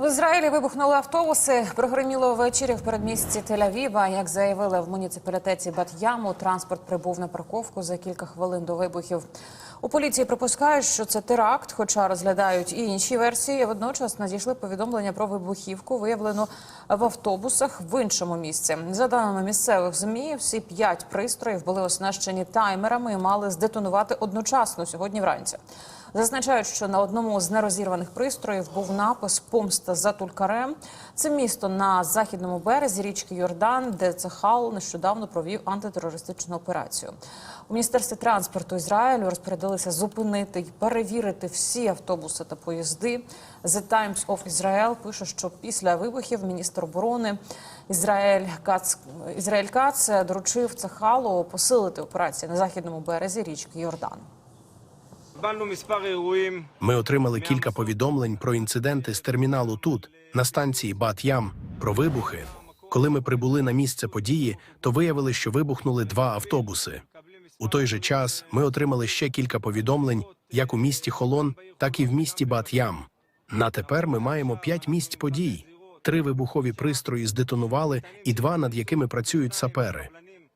В Ізраїлі вибухнули автобуси. Прогреміло ввечері в передмісті Тель-Авіва. Як заявили в муніципалітеті Бат-Яму, транспорт прибув на парковку за кілька хвилин до вибухів. У поліції припускають, що це теракт, хоча розглядають і інші версії. Водночас надійшли повідомлення про вибухівку, виявлену в автобусах в іншому місці. За даними місцевих змі, всі п'ять пристроїв були оснащені таймерами і мали здетонувати одночасно сьогодні вранці. Зазначають, що на одному з нерозірваних пристроїв був напис Помста за Тулькарем. Це місто на західному березі річки Йордан, де Цехал нещодавно провів антитерористичну операцію. У міністерстві транспорту Ізраїлю розпорядилися зупинити і перевірити всі автобуси та поїзди. The Times of Israel пише, що після вибухів міністр оборони Ізраїль Кац Ізраїль Кац доручив Цехалу посилити операції на західному березі річки Йордан. Ми отримали кілька повідомлень про інциденти з терміналу тут, на станції Бат Ям, про вибухи. Коли ми прибули на місце події, то виявили, що вибухнули два автобуси. У той же час ми отримали ще кілька повідомлень, як у місті Холон, так і в місті Бат Ям. На тепер ми маємо п'ять місць подій: три вибухові пристрої здетонували, і два над якими працюють сапери.